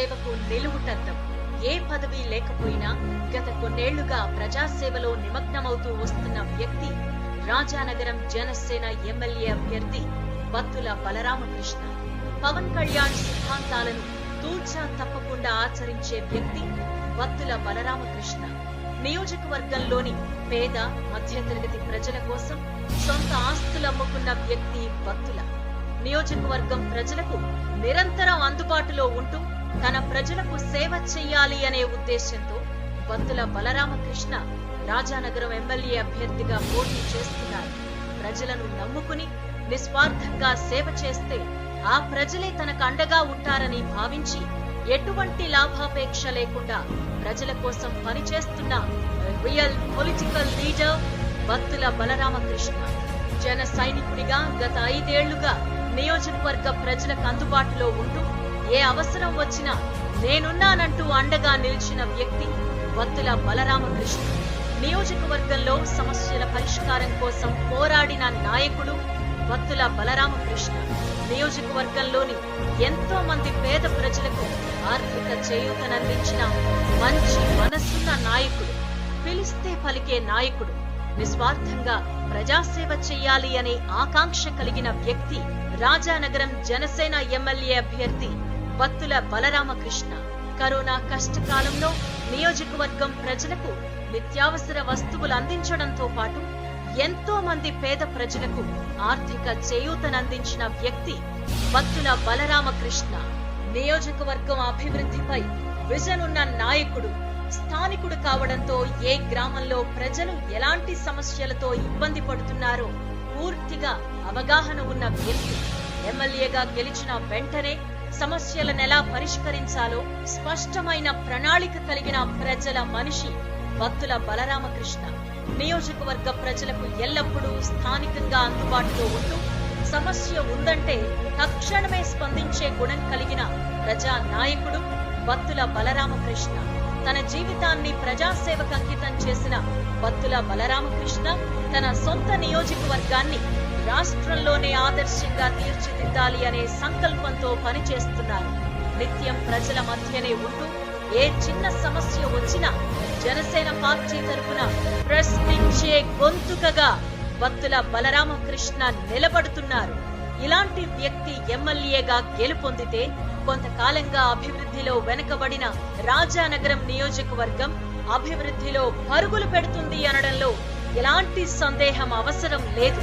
సేవకు నిలువుటద్దం. ఏ పదవి లేకపోయినా గత కొన్నేళ్ళుగా ప్రజాసేవలో నిమగ్నమవుతూ వస్తున్న వ్యక్తి రాజానగరం జనసేన ఎమ్మెల్యే అభ్యర్థి బత్తుల బలరామకృష్ణ. పవన్ కళ్యాణ్ సిద్ధాంతాలను తూచా తప్పకుండా ఆచరించే వ్యక్తి బత్తుల బలరామకృష్ణ. నియోజకవర్గంలోని పేద మధ్యతరగతి ప్రజల కోసం సొంత ఆస్తులు అమ్ముకున్న వ్యక్తి బత్తుల. నియోజకవర్గం ప్రజలకు నిరంతరం అందుబాటులో ఉంటూ తన ప్రజలకు సేవ చెయ్యాలి అనే ఉద్దేశంతో బత్తుల బలరామకృష్ణ రాజానగరం ఎమ్మెల్యే అభ్యర్థిగా పోటీ చేస్తున్నారు. ప్రజలను నమ్ముకుని నిస్వార్థంగా సేవ చేస్తే ఆ ప్రజలే తనకు అండగా ఉంటారని భావించి ఎటువంటి లాభాపేక్ష లేకుండా ప్రజల కోసం పనిచేస్తున్న real political leader Battula Balaramakrishna. జన సైనికుడిగా గత ఐదేళ్ళుగా నియోజకవర్గ ప్రజలకు అందుబాటులో ఉంటూ ఏ అవసరం వచ్చినా నేనున్నానంటూ అండగా నిలిచిన వ్యక్తి వత్తుల బలరామకృష్ణ. నియోజకవర్గంలో సమస్యల పరిష్కారం కోసం పోరాడిన నాయకుడు వత్తుల బలరామకృష్ణ. నియోజకవర్గంలోని ఎంతో మంది పేద ప్రజలకు ఆర్థిక చేయూతనందించిన మంచి మనస్సున్న నాయకుడు పిలిస్తే పలికే నాయకుడు నిస్వార్థంగా ప్రజాసేవ చెయ్యాలి అనే ఆకాంక్ష కలిగిన వ్యక్తి రాజానగరం జనసేన ఎమ్మెల్యే అభ్యర్థి బత్తుల బలరామకృష్ణ. కరోనా కష్టకాలంలో నియోజకవర్గం ప్రజలకు నిత్యావసర వస్తువులు అందించడంతో పాటు ఎంతో మంది పేద ప్రజలకు ఆర్థిక చేయూతనందించిన వ్యక్తి బత్తుల బలరామకృష్ణ. నియోజకవర్గం అభివృద్ధిపై విజన్ ఉన్న నాయకుడు స్థానికుడు కావడంతో ఏ గ్రామంలో ప్రజలు ఎలాంటి సమస్యలతో ఇబ్బంది పడుతున్నారో పూర్తిగా అవగాహన ఉన్న వ్యక్తి ఎమ్మెల్యేగా గెలిచిన వెంటనే సమస్యలను ఎలా పరిష్కరించాలో స్పష్టమైన ప్రణాళిక కలిగిన ప్రజల మనిషి భక్తుల బలరామకృష్ణ. నియోజకవర్గ ప్రజలకు ఎల్లప్పుడూ స్థానికంగా అందుబాటులో ఉంటూ సమస్య ఉందంటే తక్షణమే స్పందించే గుణం కలిగిన ప్రజా నాయకుడు బత్తుల బలరామకృష్ణ. తన జీవితాన్ని ప్రజాసేవకు అంకితం చేసిన భక్తుల బలరామకృష్ణ తన సొంత నియోజకవర్గాన్ని రాష్ట్రంలోనే ఆదర్శంగా తీర్చిదిద్దాలి అనే సంకల్పంతో పనిచేస్తున్నారు. నిత్యం ప్రజల మధ్యనే ఉంటూ ఏ చిన్న సమస్య వచ్చినా జనసేన పార్టీ తరఫున ప్రశ్నించే గొంతుకగా భక్తుల బలరామకృష్ణ నిలబడుతున్నారు. ఇలాంటి వ్యక్తి ఎమ్మెల్యేగా గెలుపొందితే కొంతకాలంగా అభివృద్ధిలో వెనుకబడిన రాజానగరం నియోజకవర్గం అభివృద్ధిలో పరుగులు పెడుతుంది అనడంలో ఎలాంటి సందేహం అవసరం లేదు.